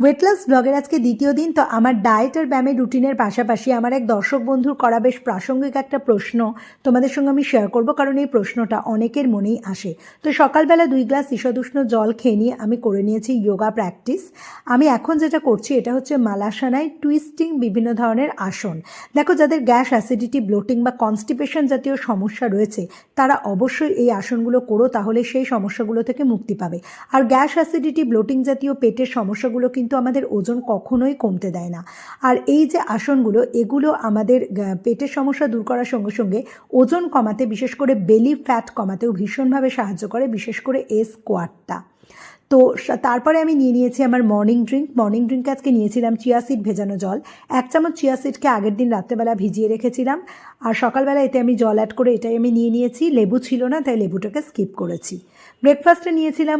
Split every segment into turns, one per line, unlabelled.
ওয়েটলাস ব্লগের আজকে দ্বিতীয় দিন, তো আমার ডায়েট আর ব্যায়ামের রুটিনের পাশাপাশি আমার এক দর্শক বন্ধুর করা বেশ প্রাসঙ্গিক একটা প্রশ্ন তোমাদের সঙ্গে আমি শেয়ার করব, কারণ এই প্রশ্নটা অনেকের মনেই আসে। তো সকালবেলা দুই গ্লাস ঈষদুষ্ণ জল খেয়ে নিয়ে আমি করে নিয়েছি যোগা প্র্যাকটিস আমি এখন যেটা করছি, এটা হচ্ছে মালাসানায় টুইস্টিং বিভিন্ন ধরনের আসন। দেখো, যাদের গ্যাস অ্যাসিডিটি ব্লোটিং বা কনস্টিপেশন জাতীয় সমস্যা রয়েছে, তারা অবশ্যই এই আসনগুলো করো, তাহলে সেই সমস্যাগুলো থেকে মুক্তি পাবে। আর গ্যাস অ্যাসিডিটি ব্লোটিং জাতীয় পেটের সমস্যাগুলো কিন্তু আমাদের ওজন কখনোই কমতে দেয় না। আর এই যে আসনগুলো, এগুলো আমাদের পেটের সমস্যা দূর করার সঙ্গে সঙ্গে ওজন কমাতে, বিশেষ করে বেলি ফ্যাট কমাতেও ভীষণভাবে সাহায্য করে, বিশেষ করে এ স্কোয়াটটা তো তারপরে আমি নিয়ে নিয়েছি আমার মর্নিং ড্রিঙ্ক মর্নিং ড্রিঙ্ক আজকে নিয়েছিলাম চিয়া সিড ভেজানো জল। এক চামচ চিয়া সিডকে আগের দিন রাত্রেবেলা ভিজিয়ে রেখেছিলাম। আর সকালবেলা এতে আমি জল অ্যাড করে এটাই আমি নিয়ে নিয়েছি। লেবু ছিল না, তাই লেবুটাকে স্কিপ করেছি। ব্রেকফাস্টে নিয়েছিলাম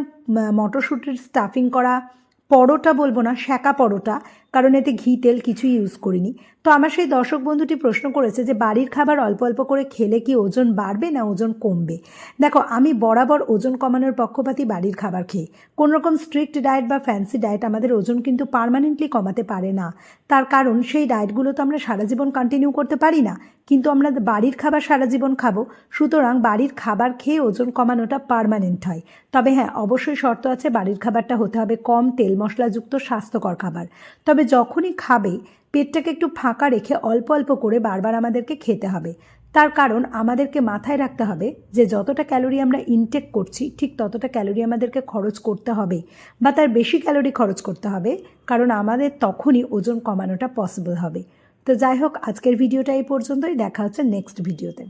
মটরশুঁটির স্টাফিং করা পরোটা বলব না শ্যাকা পরোটা। কারণ এতে ঘি, তেল কিছুই ইউজ করিনি। তো আমার সেই দর্শক বন্ধুটি প্রশ্ন করেছে যে, বাড়ির খাবার অল্প অল্প করে খেলে কি ওজন বাড়বে না ওজন কমবে? দেখো, আমি বরাবর ওজন কমানোর পক্ষপাতী বাড়ির খাবার খেয়ে। কোনো রকম স্ট্রিক্ট ডায়েট বা ফ্যান্সি ডায়েট আমাদের ওজন কিন্তু পার্মানেন্টলি কমাতে পারে না। তার কারণ, সেই ডায়েটগুলো তো আমরা সারা জীবন কন্টিনিউ করতে পারি না। কিন্তু আমরা বাড়ির খাবার সারা জীবন খাব। সুতরাং বাড়ির খাবার খেয়ে ওজন কমানোটা পার্মানেন্ট হয়। তবে হ্যাঁ অবশ্যই শর্ত আছে বাড়ির খাবারটা হতে হবে কম তেল মশলাযুক্ত স্বাস্থ্যকর খাবার। তবে যখনই খাবে, পেটটাকে একটু ফাঁকা রেখে অল্প অল্প করে বারবার আমাদেরকে খেতে হবে। তার কারণ আমাদেরকে মাথায় রাখতে হবে যে যতটা ক্যালোরি আমরা ইনটেক করছি, ঠিক ততটা ক্যালোরি আমাদেরকে খরচ করতে হবে বা তার বেশি ক্যালোরি খরচ করতে হবে, কারণ আমাদের তখনই ওজন কমানোটা পসিবল হবে। তো যাই হোক, আজকের ভিডিওটা এই পর্যন্তই। দেখা হচ্ছে নেক্সট ভিডিওতে